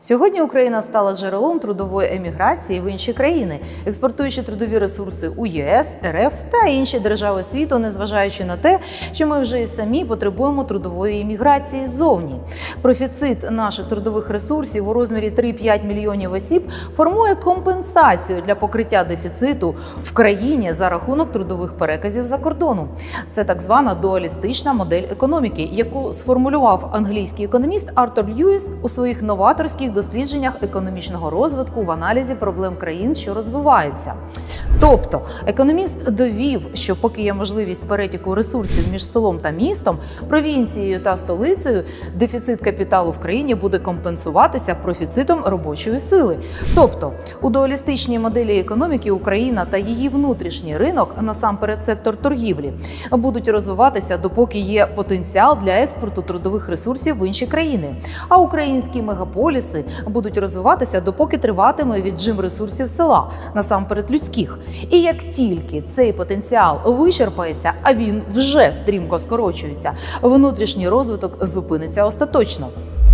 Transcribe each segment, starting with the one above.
Сьогодні Україна стала джерелом трудової еміграції в інші країни, експортуючи трудові ресурси у ЄС, РФ та інші держави світу, незважаючи на те, що ми вже і самі потребуємо трудової еміграції ззовні. Профіцит наших трудових ресурсів у розмірі 3-5 мільйонів осіб формує компенсацію для покриття дефіциту в країні за рахунок трудових переказів за кордону. Це так звана дуалістична модель економіки, яку сформулював англійський економіст Артур Льюіс у своїх новаторських дослідженнях економічного розвитку в аналізі проблем країн, що розвиваються. Тобто, економіст довів, що поки є можливість перетіку ресурсів між селом та містом, провінцією та столицею, дефіцит капіталу в країні буде компенсуватися профіцитом робочої сили. Тобто, у дуалістичній моделі економіки Україна та її внутрішній ринок, насамперед сектор торгівлі, будуть розвиватися допоки є потенціал для експорту трудових ресурсів в інші країни. А українські мегаполіси будуть розвиватися допоки триватиме віджим ресурсів села, насамперед людських. І як тільки цей потенціал вичерпається, а він вже стрімко скорочується, внутрішній розвиток зупиниться остаточно.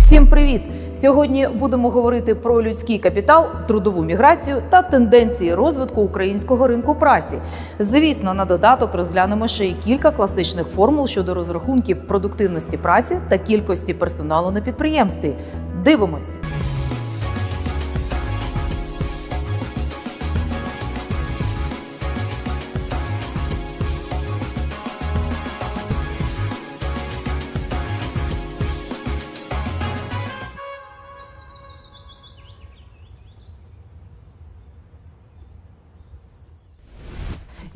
Всім привіт! Сьогодні будемо говорити про людський капітал, трудову міграцію та тенденції розвитку українського ринку праці. Звісно, на додаток розглянемо ще й кілька класичних формул щодо розрахунків продуктивності праці та кількості персоналу на підприємстві. Дивимось.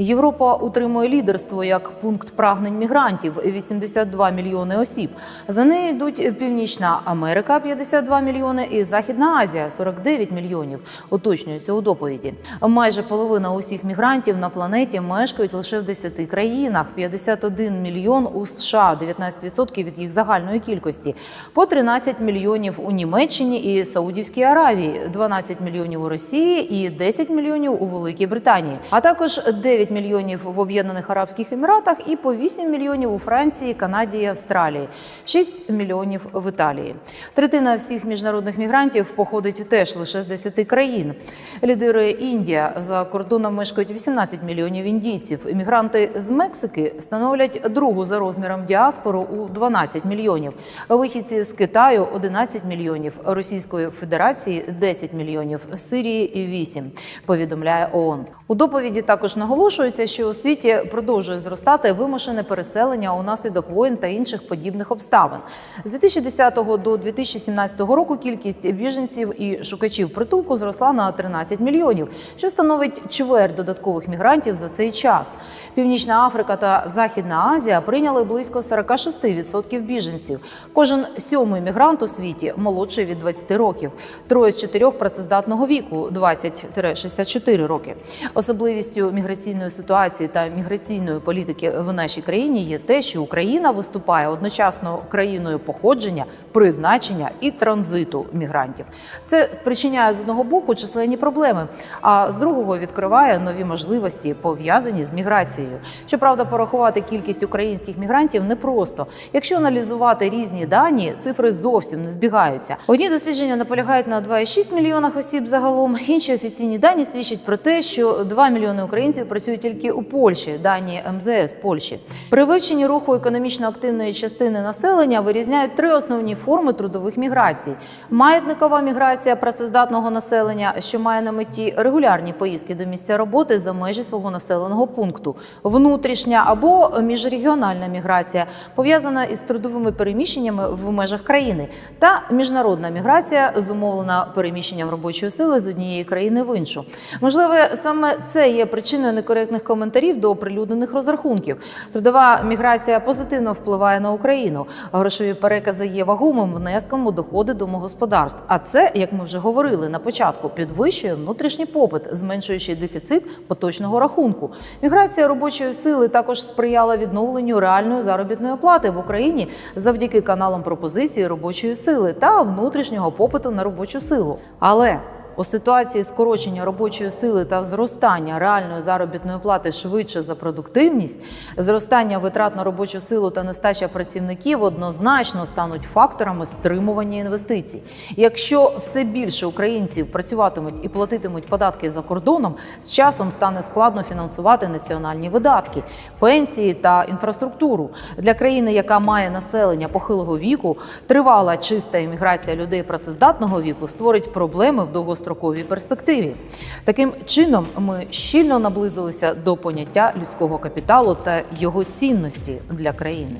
Європа утримує лідерство як пункт прагнень мігрантів 82 мільйони осіб. За нею йдуть Північна Америка 52 мільйони і Західна Азія 49 мільйонів. Уточнюється у доповіді. Майже половина усіх мігрантів на планеті мешкають лише в 10 країнах: 51 мільйон у США, 19% від їх загальної кількості, по 13 мільйонів у Німеччині і Саудівській Аравії, 12 мільйонів у Росії і 10 мільйонів у Великій Британії, а також 9 мільйонів в Об'єднаних Арабських Еміратах і по 8 мільйонів у Франції, Канаді і Австралії, 6 мільйонів в Італії. Третина всіх міжнародних мігрантів походить теж лише з 10 країн. Лідирує Індія. За кордоном мешкають 18 мільйонів індійців. Мігранти з Мексики становлять другу за розміром діаспору у 12 мільйонів. Вихідці з Китаю 11 мільйонів, Російської Федерації 10 мільйонів, Сирії 8, повідомляє ООН. У доповіді також наголошується, що у світі продовжує зростати вимушене переселення унаслідок воєн та інших подібних обставин. З 2010 до 2017 року кількість біженців і шукачів притулку зросла на 13 мільйонів, що становить чверть додаткових мігрантів за цей час. Північна Африка та Західна Азія прийняли близько 46% біженців. Кожен сьомий мігрант у світі молодший від 20 років, троє з чотирьох працездатного віку 20-64 роки. Особливістю міграційної ситуації та міграційної політики в нашій країні є те, що Україна виступає одночасно країною походження, призначення і транзиту мігрантів. Це спричиняє з одного боку численні проблеми, а з другого відкриває нові можливості пов'язані з міграцією. Щоправда, порахувати кількість українських мігрантів непросто. Якщо аналізувати різні дані, цифри зовсім не збігаються. Одні дослідження наполягають на 2,6 мільйонах осіб загалом. Інші офіційні дані свідчать про те, що 2 мільйони українців працюють тільки у Польщі, дані МЗС Польщі. При вивченні руху економічно активної частини населення вирізняють три основні форми трудових міграцій: маятникова міграція працездатного населення, що має на меті регулярні поїздки до місця роботи за межі свого населеного пункту, внутрішня або міжрегіональна міграція, пов'язана із трудовими переміщеннями в межах країни, та міжнародна міграція, зумовлена переміщенням робочої сили з однієї країни в іншу. Можливо, саме це є причиною некоректних коментарів до оприлюднених розрахунків. Трудова міграція позитивно впливає на Україну. Грошові перекази є вагомим внеском у доходи домогосподарств. А це, як ми вже говорили на початку, підвищує внутрішній попит, зменшуючи дефіцит поточного рахунку. Міграція робочої сили також сприяла відновленню реальної заробітної плати в Україні завдяки каналам пропозиції робочої сили та внутрішнього попиту на робочу силу. Але У ситуації скорочення робочої сили та зростання реальної заробітної плати швидше за продуктивність, зростання витрат на робочу силу та нестача працівників однозначно стануть факторами стримування інвестицій. Якщо все більше українців працюватимуть і платитимуть податки за кордоном, з часом стане складно фінансувати національні видатки, пенсії та інфраструктуру для країни, яка має населення похилого віку, тривала чиста імміграція людей працездатного віку створить проблеми в довгостроковій перспективі. Таким чином, ми щільно наблизилися до поняття людського капіталу та його цінності для країни.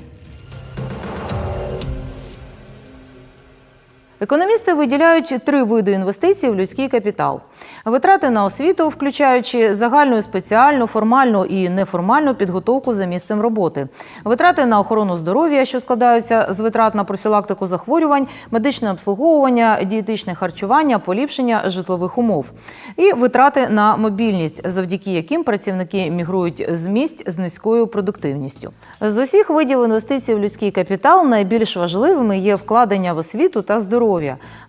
Економісти виділяють три види інвестицій в людський капітал: витрати на освіту, включаючи загальну, спеціальну, формальну і неформальну підготовку за місцем роботи, витрати на охорону здоров'я, що складаються з витрат на профілактику захворювань, медичне обслуговування, дієтичне харчування, поліпшення житлових умов, і витрати на мобільність, завдяки яким працівники мігрують з місць з низькою продуктивністю. З усіх видів інвестицій в людський капітал найбільш важливими є вкладення в освіту та здоров'я.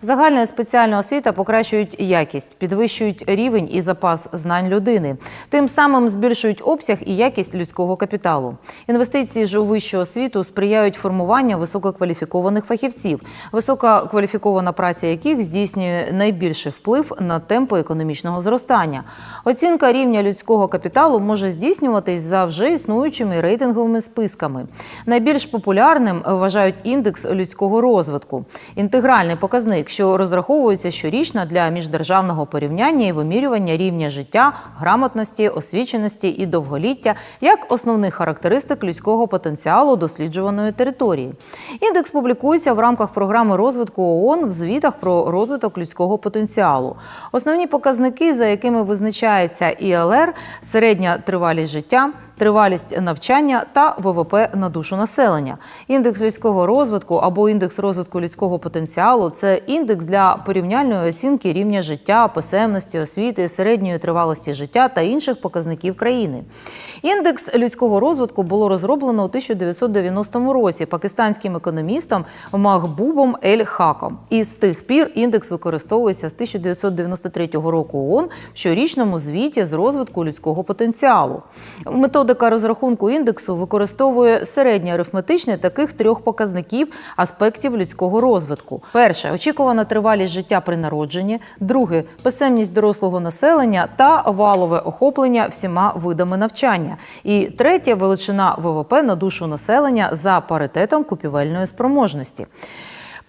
Загальна і спеціальна освіта покращують якість, підвищують рівень і запас знань людини, тим самим збільшують обсяг і якість людського капіталу. Інвестиції ж у вищу освіту сприяють формуванню висококваліфікованих фахівців, висококваліфікована праця яких здійснює найбільший вплив на темпи економічного зростання. Оцінка рівня людського капіталу може здійснюватись за вже існуючими рейтинговими списками. Найбільш популярним вважають індекс людського розвитку, інтегральний показник, що розраховується щорічно для міждержавного порівняння і вимірювання рівня життя, грамотності, освіченості і довголіття як основних характеристик людського потенціалу досліджуваної території. Індекс публікується в рамках програми розвитку ООН в звітах про розвиток людського потенціалу. Основні показники, за якими визначається ІЛР, середня тривалість життя тривалість навчання та ВВП на душу населення. Індекс людського розвитку або індекс розвитку людського потенціалу це індекс для порівняльної оцінки рівня життя, писемності, освіти, середньої тривалості життя та інших показників країни. Індекс людського розвитку було розроблено у 1990 році пакистанським економістом Махбубом Ель Хаком. І з тих пір індекс використовується з 1993 року ООН в щорічному звіті з розвитку людського потенціалу. Методика розрахунку індексу використовує середнє арифметичне таких трьох показників аспектів людського розвитку: перше очікувана тривалість життя при народженні, друге писемність дорослого населення та валове охоплення всіма видами навчання. І третє величина ВВП на душу населення за паритетом купівельної спроможності.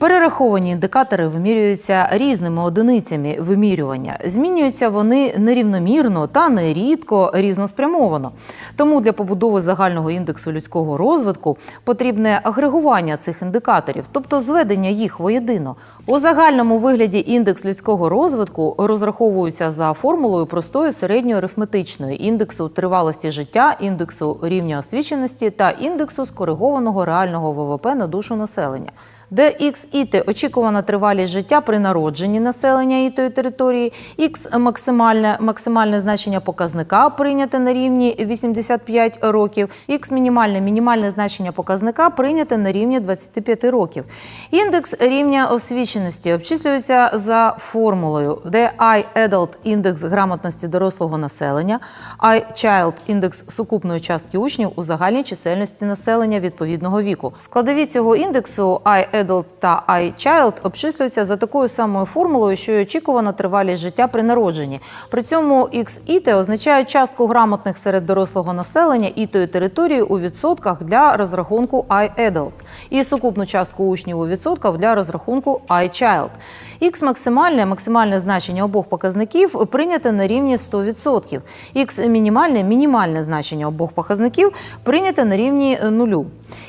Перераховані індикатори вимірюються різними одиницями вимірювання. Змінюються вони нерівномірно та нерідко різноспрямовано. Тому для побудови загального індексу людського розвитку потрібне агрегування цих індикаторів, тобто зведення їх воєдино. У загальному вигляді індекс людського розвитку розраховується за формулою простої середньої арифметичної індексу тривалості життя, індексу рівня освіченості та індексу скоригованого реального ВВП на душу населення де XIT – очікувана тривалість життя при народженні населення ітої території, X – максимальне, максимальне значення показника прийняте на рівні 85 років, X – мінімальне, мінімальне значення показника прийняте на рівні 25 років. Індекс рівня освіченості обчислюється за формулою, де I – adult – індекс грамотності дорослого населення, I – child – індекс сукупної частки учнів у загальній чисельності населення відповідного віку. Складові цього індексу I – adult та iChild обчислюються за такою самою формулою, що й очікувана тривалість життя при народженні. При цьому XIT означає частку грамотних серед дорослого населення ітої території у відсотках для розрахунку iAdults і сукупну частку учнів у відсотках для розрахунку iChild. X максимальне, максимальне значення обох показників прийняте на рівні 100%. X мінімальне, мінімальне значення обох показників прийняте на рівні нулю.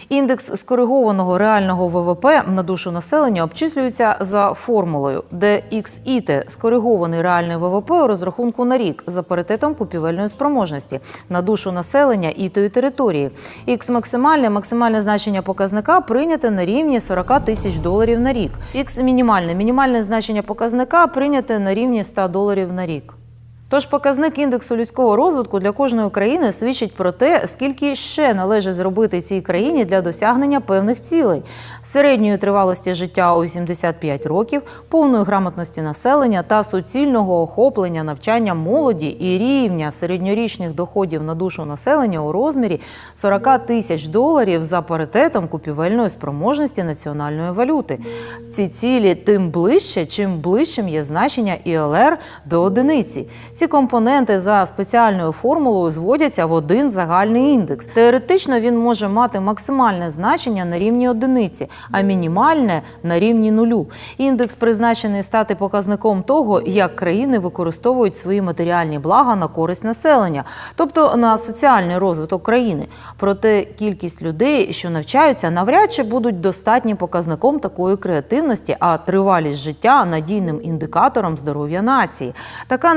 Індекс скоригованого реального ВВП на душу населення обчислюється за формулою, де XIT – скоригований реальний ВВП у розрахунку на рік за паритетом купівельної спроможності на душу населення ітої території. X максимальне, максимальне значення показника прийняте на рівні 40 тисяч доларів на рік. X мінімальне, мінімальне значення показника прийняте на рівні 100 доларів на рік. Тож показник індексу людського розвитку для кожної країни свідчить про те, скільки ще належить зробити цій країні для досягнення певних цілей середньої тривалості життя у 85 років, повної грамотності населення та суцільного охоплення навчання молоді і рівня середньорічних доходів на душу населення у розмірі 40 тисяч доларів за паритетом купівельної спроможності національної валюти. Ці цілі тим ближче, чим ближчим є значення ІЛР до одиниці. Ці компоненти за спеціальною формулою зводяться в один загальний індекс. Теоретично він може мати максимальне значення на рівні одиниці, а мінімальне на рівні нулю. Індекс призначений стати показником того, як країни використовують свої матеріальні блага на користь населення, тобто на соціальний розвиток країни. Проте кількість людей, що навчаються, навряд чи будуть достатнім показником такої креативності, а тривалість життя надійним індикатором здоров'я нації. Така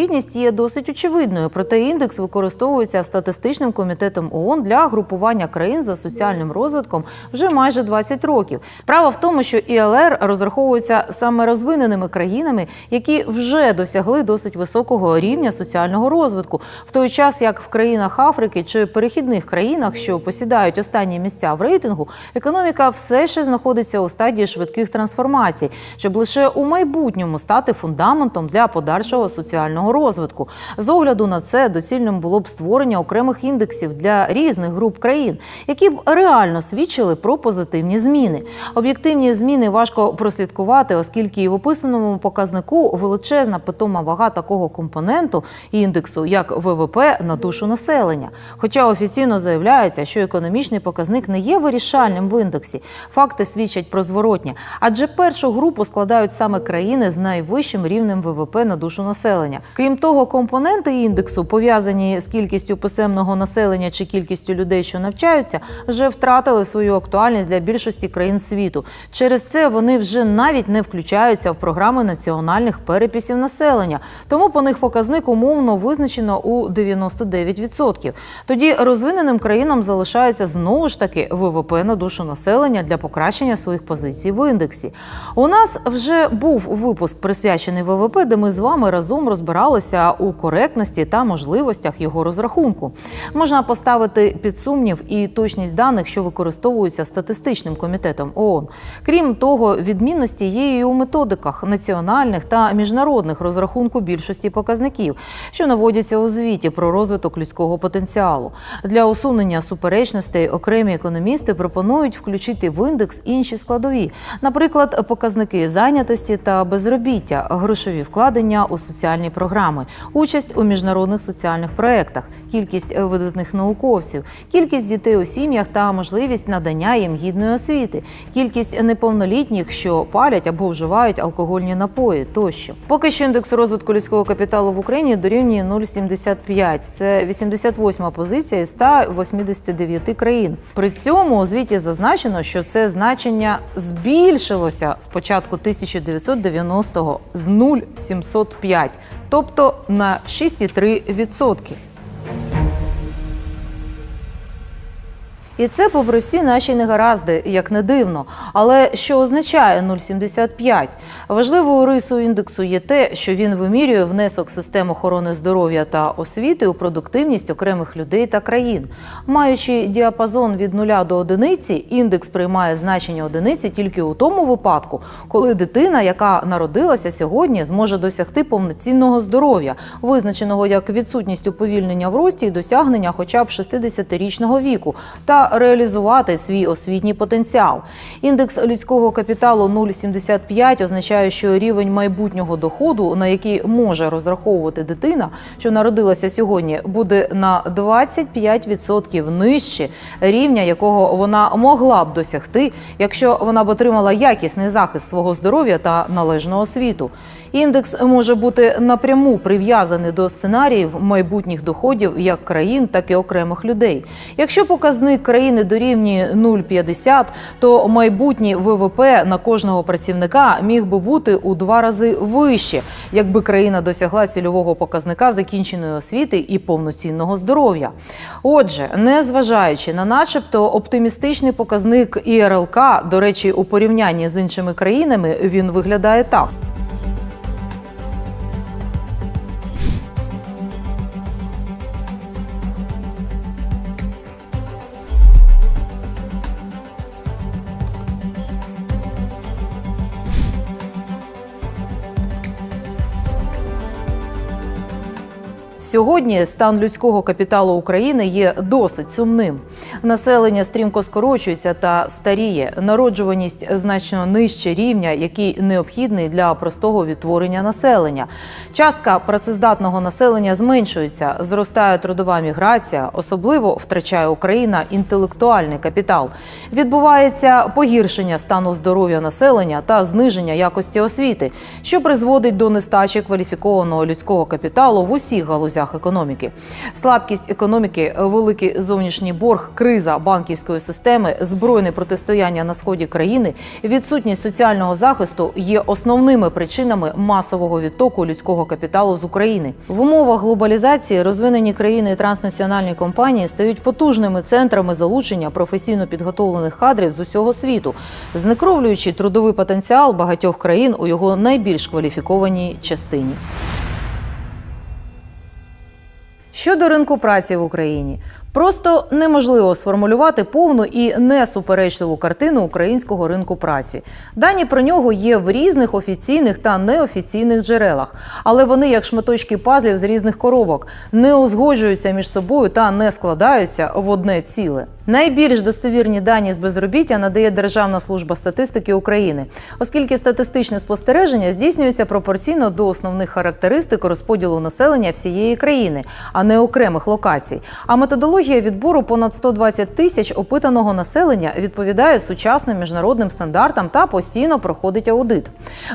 невідповідність є досить очевидною. Проте індекс використовується статистичним комітетом ООН для групування країн за соціальним розвитком вже майже 20 років. Справа в тому, що ІЛР розраховується саме розвиненими країнами, які вже досягли досить високого рівня соціального розвитку, в той час як в країнах Африки чи перехідних країнах, що посідають останні місця в рейтингу, економіка все ще знаходиться у стадії швидких трансформацій, щоб лише у майбутньому стати фундаментом для подальшого соціального розвитку. З огляду на це доцільним було б створення окремих індексів для різних груп країн, які б реально свідчили про позитивні зміни. Об'єктивні зміни важко прослідкувати, оскільки і в описаному показнику величезна питома вага такого компоненту індексу, як ВВП на душу населення. Хоча офіційно заявляється, що економічний показник не є вирішальним в індексі, факти свідчать про зворотнє, адже першу групу складають саме країни з найвищим рівнем ВВП на душу населення. Крім того, компоненти індексу, пов'язані з кількістю писемного населення чи кількістю людей, що навчаються, вже втратили свою актуальність для більшості країн світу. Через це вони вже навіть не включаються в програми національних переписів населення. Тому по них показник умовно визначено у 99%. Тоді розвиненим країнам залишається знову ж таки ВВП на душу населення для покращення своїх позицій в індексі. У нас вже був випуск присвячений ВВП, де ми з вами разом розбиралися у коректності та можливостях його розрахунку. Можна поставити під сумнів і точність даних, що використовуються статистичним комітетом ООН. Крім того, відмінності є і у методиках національних та міжнародних розрахунку більшості показників, що наводяться у звіті про розвиток людського потенціалу. Для усунення суперечностей окремі економісти пропонують включити в індекс інші складові, наприклад, показники зайнятості та безробіття, грошові вкладення у соціальні програми, участь у міжнародних соціальних проєктах, кількість видатних науковців, кількість дітей у сім'ях та можливість надання їм гідної освіти, кількість неповнолітніх, що палять або вживають алкогольні напої тощо. Поки що індекс розвитку людського капіталу в Україні дорівнює 0,75. Це 88 позиція із 189 країн. При цьому у звіті зазначено, що це значення збільшилося з початку 1990-го з 0,705, тобто на 6,3%. І це попри всі наші негаразди, як не дивно. Але що означає 0,75? Важливою рисою індексу є те, що він вимірює внесок систем охорони здоров'я та освіти у продуктивність окремих людей та країн. Маючи діапазон від 0 до одиниці, індекс приймає значення одиниці тільки у тому випадку, коли дитина, яка народилася сьогодні, зможе досягти повноцінного здоров'я, визначеного як відсутність уповільнення в рості і досягнення хоча б 60-річного віку, та реалізувати свій освітній потенціал. Індекс людського капіталу 0,75 означає, що рівень майбутнього доходу, на який може розраховувати дитина, що народилася сьогодні, буде на 25% нижче рівня, якого вона могла б досягти, якщо вона б отримала якісний захист свого здоров'я та належного освіту. Індекс може бути напряму прив'язаний до сценаріїв майбутніх доходів як країн, так і окремих людей. Якщо показник країни дорівнює 0,50, то майбутній ВВП на кожного працівника міг би бути у два рази вище, якби країна досягла цільового показника закінченої освіти і повноцінного здоров'я. Отже, незважаючи на начебто оптимістичний показник ІРЛК, до речі, у порівнянні з іншими країнами він виглядає так. Сьогодні стан людського капіталу України є досить сумним. Населення стрімко скорочується та старіє. Народжуваність значно нижче рівня, який необхідний для простого відтворення населення. Частка працездатного населення зменшується, зростає трудова міграція, особливо втрачає Україна інтелектуальний капітал. Відбувається погіршення стану здоров'я населення та зниження якості освіти, що призводить до нестачі кваліфікованого людського капіталу в усіх галузях економіки. Слабкість економіки, великий зовнішній борг, криза банківської системи, збройне протистояння на сході країни, відсутність соціального захисту є основними причинами масового відтоку людського капіталу з України. В умовах глобалізації розвинені країни і транснаціональні компанії стають потужними центрами залучення професійно підготовлених кадрів з усього світу, знекровлюючи трудовий потенціал багатьох країн у його найбільш кваліфікованій частині. Щодо ринку праці в Україні, просто неможливо сформулювати повну і несуперечливу картину українського ринку праці. Дані про нього є в різних офіційних та неофіційних джерелах, але вони, як шматочки пазлів з різних коробок, не узгоджуються між собою та не складаються в одне ціле. Найбільш достовірні дані з безробіття надає Державна служба статистики України, оскільки статистичне спостереження здійснюється пропорційно до основних характеристик розподілу населення всієї країни, а не окремих локацій. А методологія відбору понад 120 тисяч опитаного населення відповідає сучасним міжнародним стандартам та постійно проходить аудит.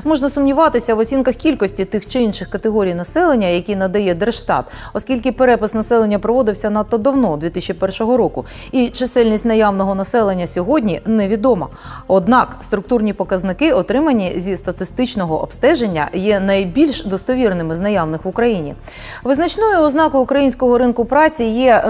Можна сумніватися в оцінках кількості тих чи інших категорій населення, які надає Держстат, оскільки перепис населення проводився надто давно, 2001 року, і чисельність наявного населення сьогодні невідома. Однак структурні показники, отримані зі статистичного обстеження, є найбільш достовірними з наявних в Україні. Визначною ознакою українського ринку праці є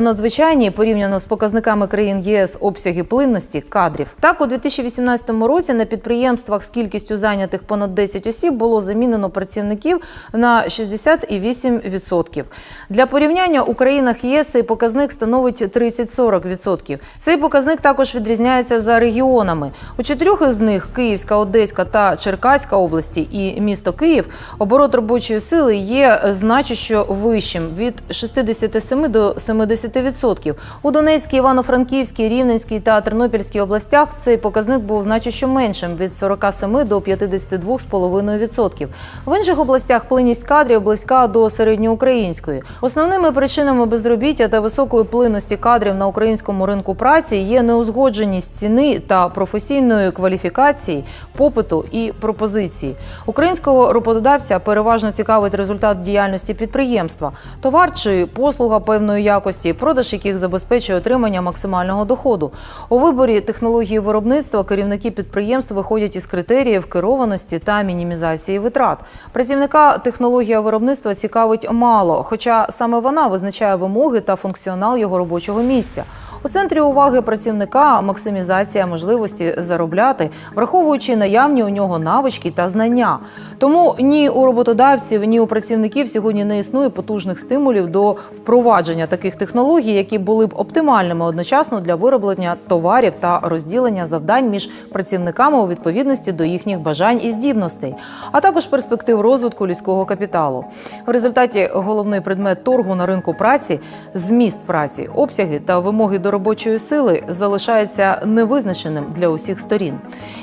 надзвичайні порівняно з показниками країн єС обсяги плинності кадрів. Так, у 2018 році на підприємствах з кількістю зайнятих понад 10 осіб було замінено працівників на 68%. Для порівняння у країнах ЄС цей показник становить 30-40%. Цей показник також відрізняється за регіонами. У чотирьох із них Київська, Одеська та Черкаська області і місто Київ оборот робочої сили є значущо вищим від 67 до 70%. У Донецькій, Івано-Франківській, Рівненській та Тернопільській областях цей показник був значущо меншим від 47 до 52,5%. В інших областях плинність кадрів близька до середньоукраїнської. Основними причинами безробіття та високої плинності кадрів на українському ринку праці є неузгодженість ціни та професійної кваліфікації, попиту і пропозиції. Українського роботодавця переважно цікавить результат діяльності підприємства, товар чи послуга певної якості, продаж яких забезпечує отримання максимального доходу. У виборі технології виробництва керівники підприємств виходять із критеріїв керованості та мінімізації витрат. Працівника технологія виробництва цікавить мало, хоча саме вона визначає вимоги та функціонал його робочого місця. У центрі уваги працівника максимізація можливості заробляти, враховуючи наявні у нього навички та знання. Тому ні у роботодавців, ні у працівників сьогодні не існує потужних стимулів до впровадження таких технологій, які були б оптимальними одночасно для вироблення товарів та розділення завдань між працівниками у відповідності до їхніх бажань і здібностей, а також перспектив розвитку людського капіталу. В результаті головний предмет торгу на ринку праці зміст праці, обсяги та вимоги до робочої сили залишається невизначеним для усіх сторін.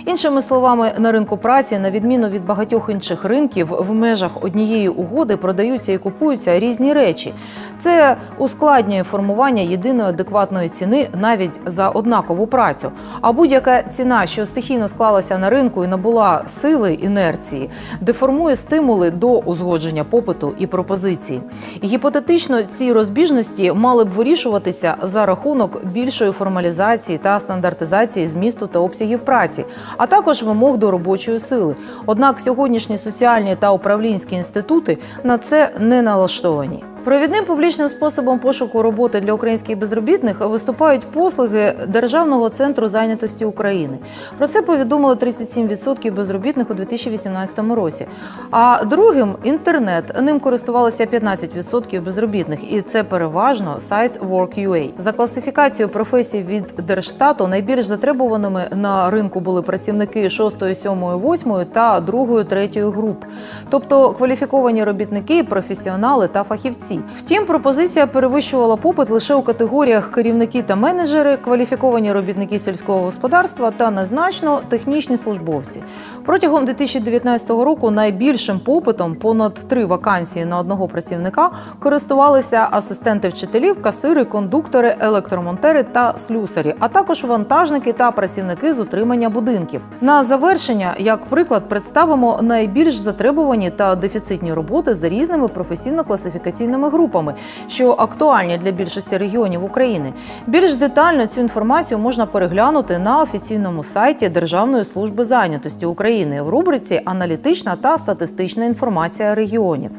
Іншими словами, на ринку праці, на відміну від багатьох інших ринків, в межах однієї угоди продаються і купуються різні речі. Це ускладнює формування єдиної адекватної ціни навіть за однакову працю. А будь-яка ціна, що стихійно склалася на ринку і набула сили інерції, деформує стимули до узгодження попиту і пропозиції. Гіпотетично ці розбіжності мали б вирішуватися за рахунок більшої формалізації та стандартизації змісту та обсягів праці, а також вимог до робочої сили. Однак сьогоднішні соціальні та управлінські інститути на це не налаштовані. Провідним публічним способом пошуку роботи для українських безробітних виступають послуги Державного центру зайнятості України. Про це повідомили 37% безробітних у 2018 році. А другим інтернет. Ним користувалися 15% безробітних, і це переважно сайт Work.ua. За класифікацією професій від Держстату найбільш затребуваними на ринку були працівники 6, 7, 8 та 2, 3 груп, тобто кваліфіковані робітники, професіонали та фахівці. Фахівці. Втім, пропозиція перевищувала попит лише у категоріях керівники та менеджери, кваліфіковані робітники сільського господарства та незначно технічні службовці. Протягом 2019 року найбільшим попитом понад три вакансії на одного працівника користувалися асистенти вчителів, касири, кондуктори, електромонтери та слюсарі, а також вантажники та працівники з утримання будинків. На завершення, як приклад, представимо найбільш затребувані та дефіцитні роботи за різними професійно-класифікаційними групами, що актуальні для більшості регіонів України. Більш детально цю інформацію можна переглянути на офіційному сайті Державної служби зайнятості України в рубриці Аналітична та статистична інформація регіонів.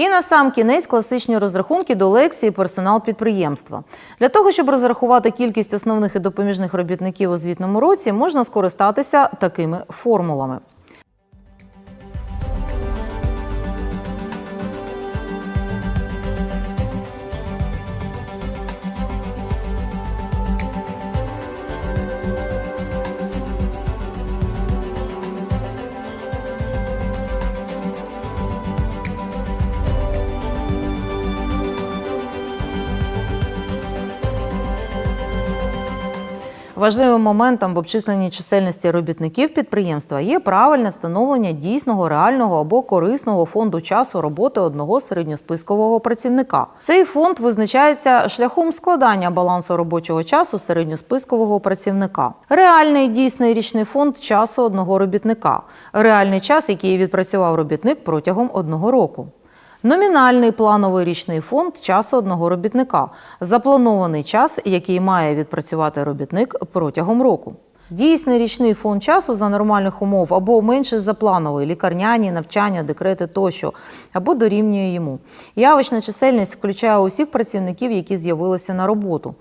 І на сам кінець класичні розрахунки до лекції персонал підприємства. Для того, щоб розрахувати кількість основних і допоміжних робітників у звітному році, можна скористатися такими формулами. Важливим моментом в обчисленні чисельності робітників підприємства є правильне встановлення дійсного, реального або корисного фонду часу роботи одного середньоспискового працівника. Цей фонд визначається шляхом складання балансу робочого часу середньоспискового працівника. Реальний дійсний річний фонд часу одного робітника. Реальний час, який відпрацював робітник протягом одного року. Номінальний плановий річний фонд часу одного робітника. Запланований час, який має відпрацювати робітник протягом року. Дійсний річний фонд часу за нормальних умов або менше за плановий, лікарняні, навчання, декрети тощо, або дорівнює йому. Явищна чисельність включає усіх працівників, які з'явилися на роботу.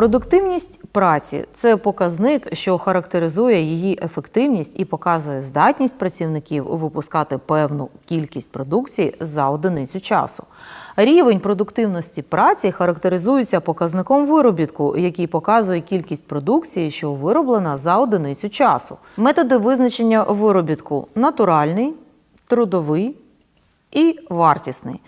Продуктивність праці це показник, що характеризує її ефективність і показує здатність працівників випускати певну кількість продукції за одиницю часу. Рівень продуктивності праці характеризується показником виробітку, який показує кількість продукції, що вироблена за одиницю часу. Методи визначення виробітку натуральний, трудовий і вартісний.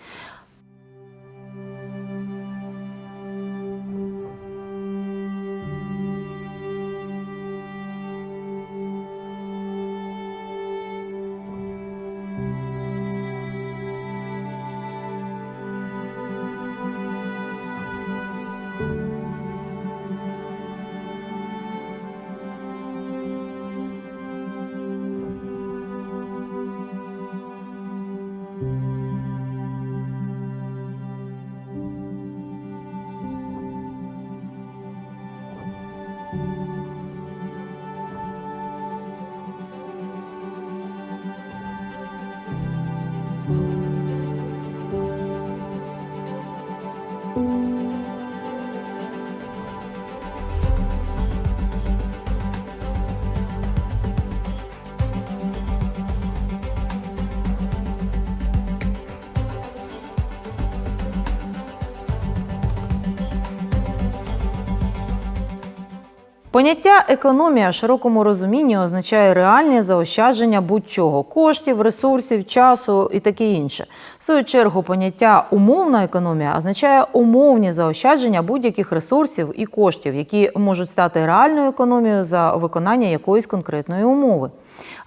Поняття економія в широкому розумінні означає реальне заощадження будь-чого коштів, ресурсів, часу і таке інше. В свою чергу, поняття умовна економія означає умовні заощадження будь-яких ресурсів і коштів, які можуть стати реальною економією за виконання якоїсь конкретної умови.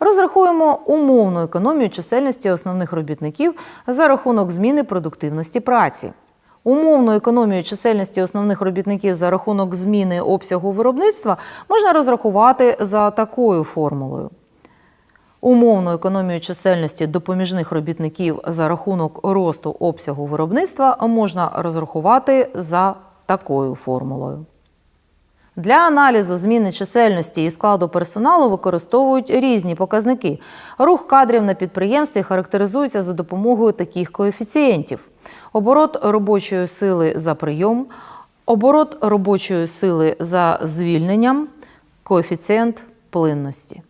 Розрахуємо умовну економію чисельності основних робітників за рахунок зміни продуктивності праці. Умовну економію чисельності основних робітників за рахунок зміни обсягу виробництва можна розрахувати за такою формулою. Умовну економію чисельності допоміжних робітників за рахунок росту обсягу виробництва можна розрахувати за такою формулою. Для аналізу зміни чисельності і складу персоналу використовують різні показники. Рух кадрів на підприємстві характеризується за допомогою таких коефіцієнтів: оборот робочої сили за прийом, оборот робочої сили за звільненням, коефіцієнт плинності.